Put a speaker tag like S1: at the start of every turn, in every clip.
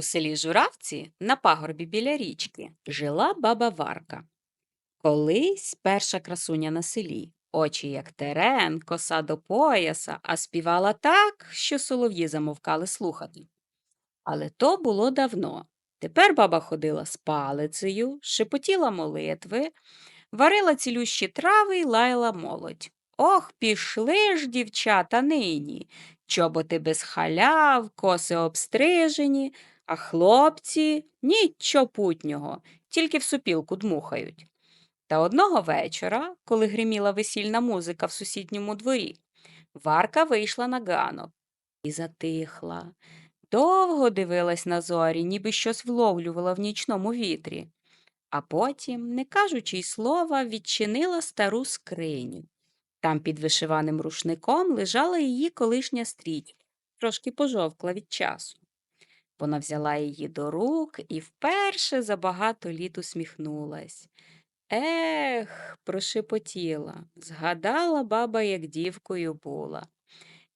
S1: У селі Журавці на пагорбі біля річки жила баба Варка. Колись перша красуня на селі, очі як терен, коса до пояса, а співала так, що солов'ї замовкали слухати. Але то було давно. Тепер баба ходила з палицею, шепотіла молитви, варила цілющі трави й лаяла молодь. Ох, пішли ж, дівчата, нині. Чоботи без халяв, коси обстрижені, а хлопці нічого путнього, тільки в сопілку дмухають. Та одного вечора, коли гриміла весільна музика в сусідньому дворі, Варка вийшла на ганок і затихла. Довго дивилась на зорі, ніби щось вловлювала в нічному вітрі. А потім, не кажучи й слова, відчинила стару скриню. Там під вишиваним рушником лежала її колишня стрічка, трошки пожовкла від часу. Вона взяла її до рук і вперше за багато літ усміхнулась. Ех, прошепотіла, згадала баба, як дівкою була.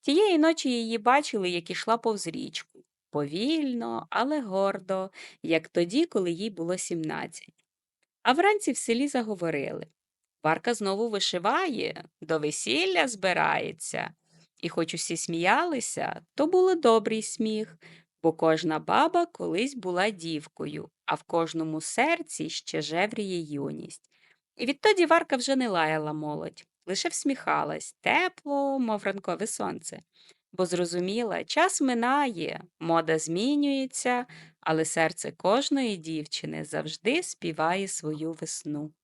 S1: Тієї ночі її бачили, як ішла повз річку. Повільно, але гордо, як тоді, коли їй було сімнадцять. А вранці в селі заговорили. Варка знову вишиває, до весілля збирається. І хоч усі сміялися, то було добрий сміх, бо кожна баба колись була дівкою, а в кожному серці ще жевріє юність. І відтоді Варка вже не лаяла молодь, лише всміхалась тепло, мов ранкове сонце. Бо зрозуміла, час минає, мода змінюється, але серце кожної дівчини завжди співає свою весну.